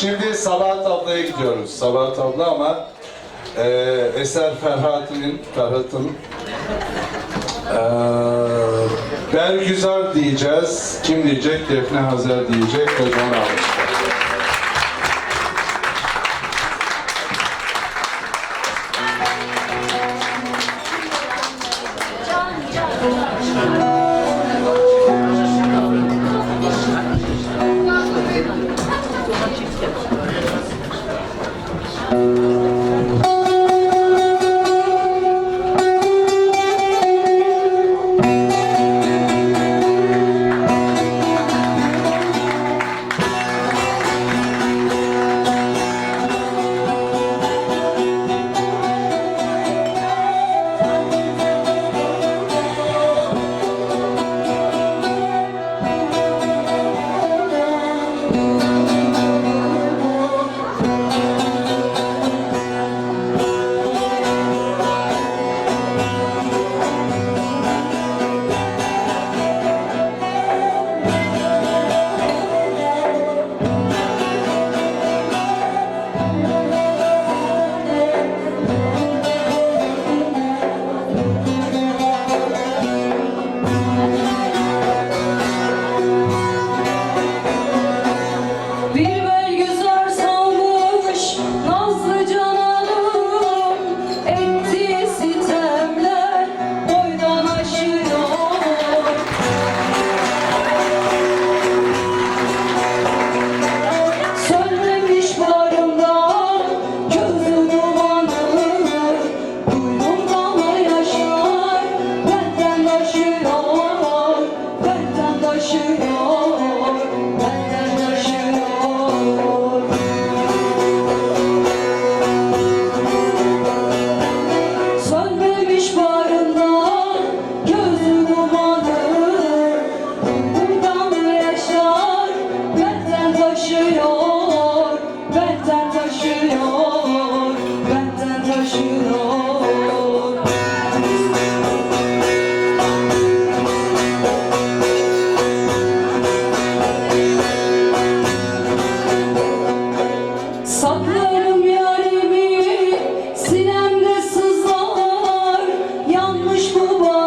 Şimdi Sabahat ablaya gidiyoruz. Sabahat abla ama e, Eser Ferhat'ın Ferhat'ın e, Bergüzar diyeceğiz. Kim diyecek? Defne Hazer diyecek. Onu almışlar. Cuba.